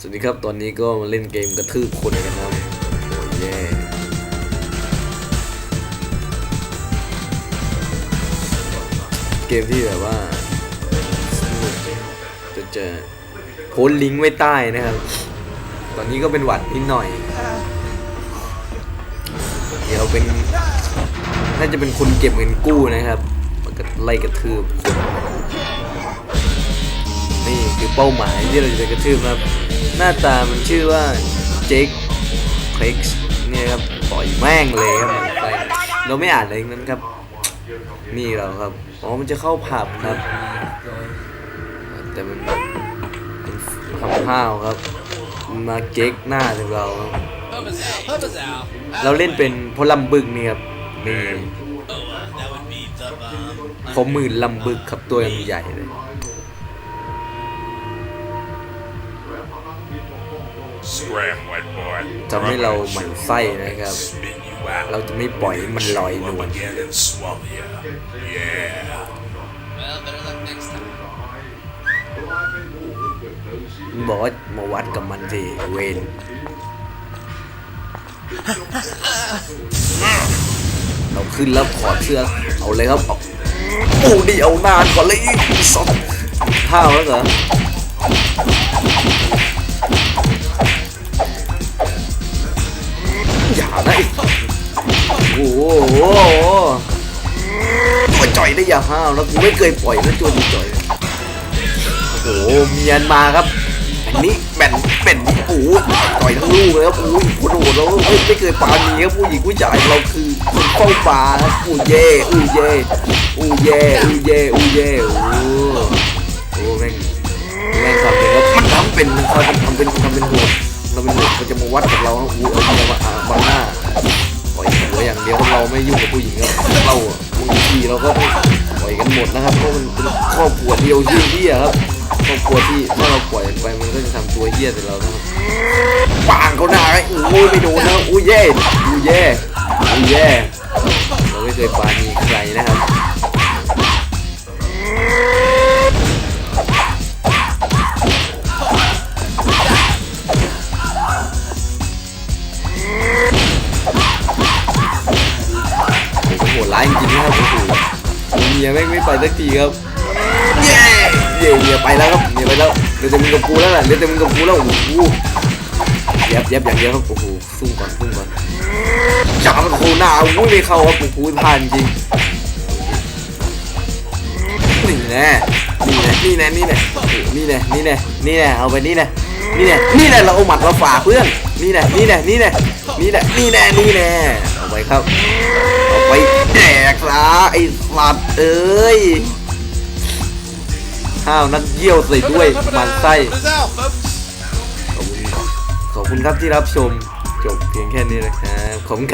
สวัสดีครับ ตอนนี้ก็มาเล่นเกมกระทืบคนกันครับโอ้ยแย่เกมที่แบบว่าสนุกจะเจอโพสลิงก์ไว้ใต้นะครับ ตอนนี้ก็เป็นหวัดนิดหน่อย เดี๋ยวเป็น น่าจะเป็นคนเก็บเงินกู้นะครับมันก็ไล่กระทืบคนนี่คือเป้าหมายที่เราจะกระทืบนะครับ หน้าตามันชื่อว่าเจคคลิกส์เนี่ยครับปล่อยแม่งเลยครับไปเราไม่อ่านอะไรนั้นครับ นี่เราครับอ๋อมันจะเข้าผับครับ แต่มันแบบทำห้าวครับ มาเก๊กหน้าถึงเราเราเล่นเป็นพลลำบึกนี่ครับนี่ผมหมื่นลำบึกครับตัวยังใหญ่เลย ทำให้เราหมั่นไส้นะครับ Spit you out. เราจะไม่ปล่อยให้มันลอยน Up วล again and swallow you. Yeah. Well, better luck next time. มันบอกว่ามาวัดกับมันสิเวนเราขึ้นแล้วขอดเสื้อเอาเลยครับเอาโอ้ดิเอานานก่อนเลยสองข้าวแล้วเหรอ ได้อย่าห้าวแล้วกูไม่เคยปล่อยนะตัวจ่อยโอ้โหเมียนมาครับอันนี้แบ่นแบ่นโอ้โหต่อยทั้งลูกเลยครับโอ้ยคนโหดเราเฮ้ยไม่เคยปานีครับผู้หญิงผู้ชายเราคือคนเฝ้าปลาครับอู้เย่อู้เย่อู้เย่อู้เย่อู้เย่โอ้โหโอ้แม่งแม่งทำเป็นครับมันทำเป็นเขาทำเป็นทำเป็นโหดเราเป็นโหดเขาจะมาวัดกับเราครับอู้เอาเมียมาอ่าบังหน้าปล่อยหัวอย่างเดียวเราไม่ยุ่งกับผู้หญิงครับเรา บางทีเราก็ปล่อยกันหมดนะครับเพราะมันเป็นครอบครัวเดียวเยี่ยครับครอบครัวที่ถ้าเราปล่อยไปมันก็จะทำตัวเหี้ยใส่เรานะครับปางเขาหน้าอ้อู้ยไม่โดนนะอู้ยแย่อู้ยแย่อู้ยแย่เราไม่เคยปานีใครนะครับายจริงๆนะครับโอ้โหเมียไม่งไม่ไปสักทีครับเย้เย้เย้ไปแล้วครับเย้ไปแล้วเดี๋ยวจะมึงกับกูแล้วแหละเดี๋ยวจะมึงกับกูแล้วโอ้โหเย็บเย็บอย่างเดียวครับโอ้โหซุ่มก่อนซุ่มก่อนจับมันโคหน้าอุ้ยไม่เข้าครับโอ้โหผ่านจริงนี่แน่นี่แน่นี่แน่นี่แน่นี่แน่นี่แน่นี่แน่เอาไปนี่แน่นี่แน่นี่แน่เราเอาหมัดมาฝากเพื่อนนี่แน่นี่แน่นี่แน่นี่แน่นี่แน่นี่แน่ ครับ เอาไปแดกซะไอ้สัตว์เอ้ยข้าวนักเยี่ยวใส่ด้วยมันไส้ขอบคุณขอบคุณครับที่รับชมจบเพียงแค่นี้นะครับขอบคุณครับ